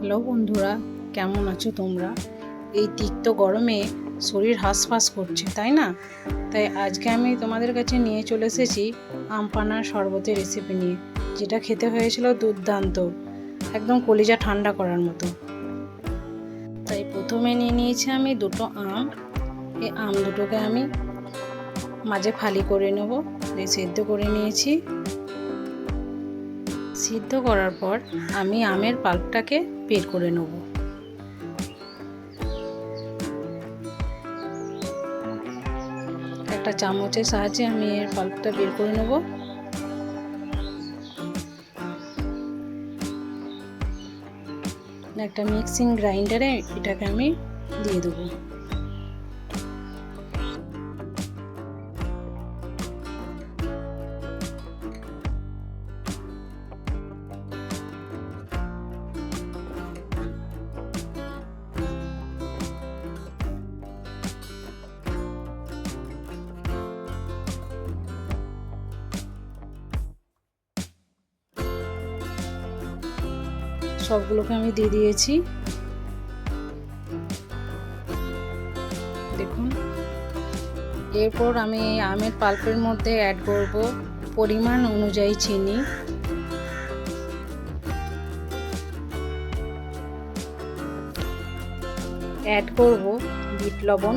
Hello বন্ধুরা, কেমন আছো তোমরা? এই তিক্ত গরমে শরীর হাঁসফাঁস করছে, তাই না? তাই আজকে আমি তোমাদের কাছে নিয়ে চলে এসেছি আমপানার শরবতের রেসিপি নিয়ে, যেটা খেতে হয়েছিল দুর্দান্ত, একদম কলিজা ঠান্ডা করার মতো। তাই প্রথমে নিয়ে নিয়েছি আমি দুটো আম, এই আম দুটোকে আমি মাঝে ফালি করে নেব সেদ্ধ করে নিয়েছি। সিদ্ধ করার পর আমি আমের পাল্পটাকে বের করে নেব। একটা চামচের সাহায্যে আমি এর পাল্পটা বের করে নেব। একটা মিক্সিং গ্রাইন্ডারে এটাকে আমি দিয়ে দেবো। সবগুলোকে আমি দিয়ে দিয়েছি। দেখুন। এরপর আমি আমের পাল্পের মধ্যে অ্যাড করব পরিমাণ অনুযায়ী চিনি। অ্যাড করব বিট লবণ।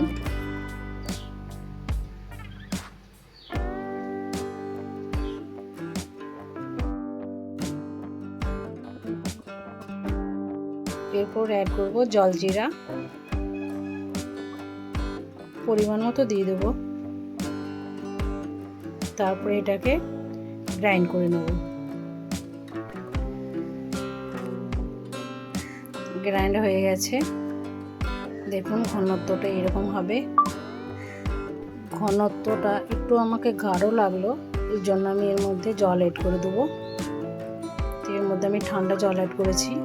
এরপর অ্যাড করব জলজিরা পরিমাণ মতো দিয়ে দেবো। তারপরে এটাকে গ্রাইন্ড করে নেব। গ্রাইন্ড হয়ে গেছে। দেখুন ঘনত্বটা এরকম হবে। ঘনত্বটা একটু আমাকে গাঢ় লাগল এর জন্য আমি এর মধ্যে জল অ্যাড করে দেবো। এর মধ্যে আমি ঠান্ডা জল অ্যাড করেছি।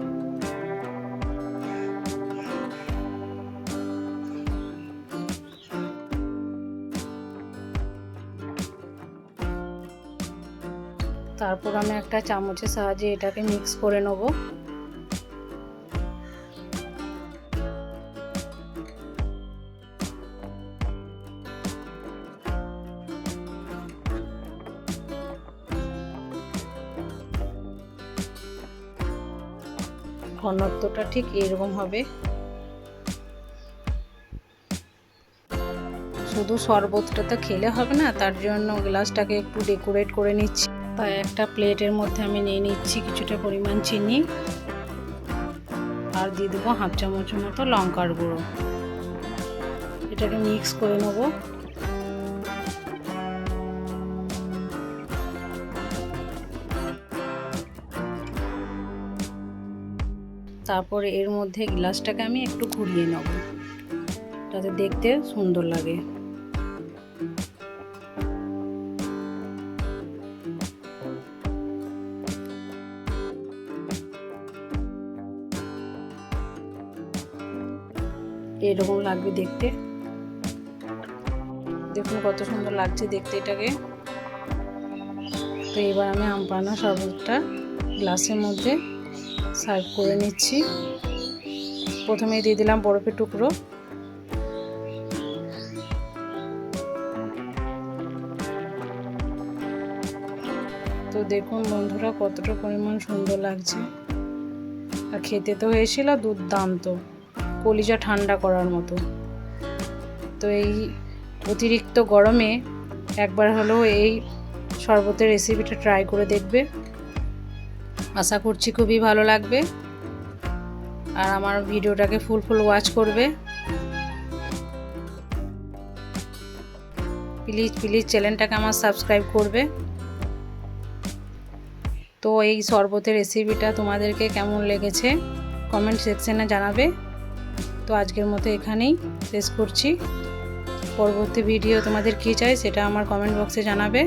তারপর আমি একটা চামচের সাহায্যে এটাকে মিক্স করে নেব। ঘনত্বটা ঠিক এরকম হবে। শুধু শরবতটা তো খেলে হবে না, তার জন্য গ্লাসটাকে একটু ডেকোরেট করে নিচ্ছি। তাই একটা প্লেটের মধ্যে আমি নিয়ে নিচ্ছি কিছুটা পরিমাণ চিনি। আর দিয়ে দেবো হাফ চামচ মতো লঙ্কার গুঁড়ো। এটাকে মিক্স করে নেব। তারপরে এর মধ্যে গ্লাসটাকে আমি একটু ঘুরিয়ে নেব। যাতে দেখতে সুন্দর লাগে। এরকম লাগবে দেখতে। দেখুন কত সুন্দর লাগছে দেখতে এটাকে। তো এবার আমি আমপানা শরবতটা গ্লাসের মধ্যে সার্ভ করে নিচ্ছি। প্রথমে দিয়ে দিলাম বরফের টুকরো। তো দেখুন বন্ধুরা কতটা পরিমাণ সুন্দর লাগছে। আর খেতে তো হয়েছিল দুর্দান্ত। কলিজা ঠান্ডা করার মতো। তো এই অতিরিক্ত গরমে একবার হলেও এই শরবতের রেসিপিটা ট্রাই করে দেখবে। আশা করছি খুবই ভালো লাগবে। আর আমার ভিডিওটাকে ফুল ফুল ওয়াচ করবে। প্লিজ প্লিজ চ্যানেলটাকে আমার সাবস্ক্রাইব করবে। তো এই শরবতের রেসিপিটা তোমাদেরকে কেমন লেগেছে? কমেন্ট সেকশানে জানাবে। তো আজকের মতো এখানেই শেষ করছি। পরবর্তী ভিডিও তোমাদের কী চাই সেটা আমার কমেন্ট বক্সে জানাবে।